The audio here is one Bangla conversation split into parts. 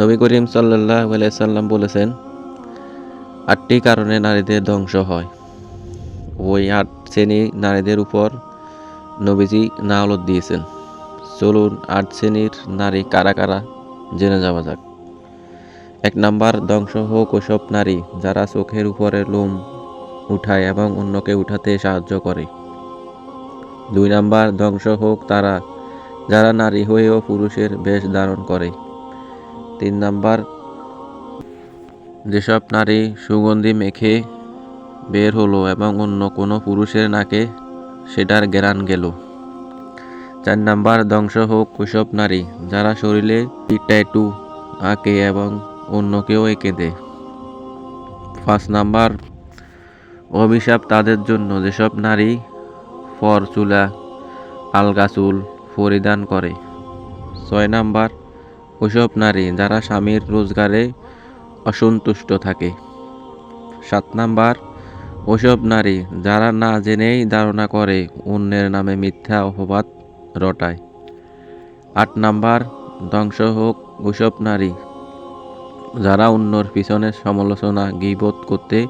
নবী করিম সাল্লাহ সাল্লাম বলেছেন, আটটি কারণে নারীদের ধ্বংস হয়। ওই আট শ্রেণি নারীদের উপর নবীজি নাওলত দিয়েছেন। চলুন আট শ্রেণির নারী কারা কারা, জেনে যাওয়া যাক। এক নাম্বার, ধ্বংস হোক ওসব নারী যারা চোখের উপরে লোম উঠায় এবং অন্যকে উঠাতে সাহায্য করে। দুই নাম্বার, ধ্বংস হোক তারা যারা নারী হয়েও পুরুষের বেশ ধারণ করে। তিন নাম্বার। যেসব নারী সুগন্ধি মেখে বের হলো এবং অন্য কোনো পুরুষের নাকে সেটার জ্ঞান গেল। চার নাম্বার, ধ্বংস হোক ওসব নারী যারা শরীরে ট্যাটু আঁকে এবং অন্যকেও এঁকে দেয়। পাঁচ নাম্বার, অভিশাপ তাদের জন্য। যেসব নারী ফর চুলা, আলগা চুল পরিধান করে। ছয় নাম্বার ওসব নারী যারা স্বামীর রোজগারে অসন্তুষ্ট থাকে। সাত নাম্বার, ওসব নারী যারা না জেনেই ধারণা করে অন্যের নামে মিথ্যা অপবাদ রটায়। আট নাম্বার, ধ্বংস হোক ওসব নারী যারা অন্যর পিছনে সমালোচনা গিবোধ করতে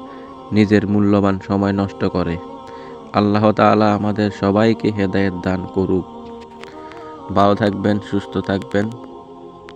নিজের মূল্যবান সময় নষ্ট করে। আল্লাহ তাআলা আমাদের সবাইকে হেদায়েত দান করুক। ভালো থাকবেন, সুস্থ থাকবেন।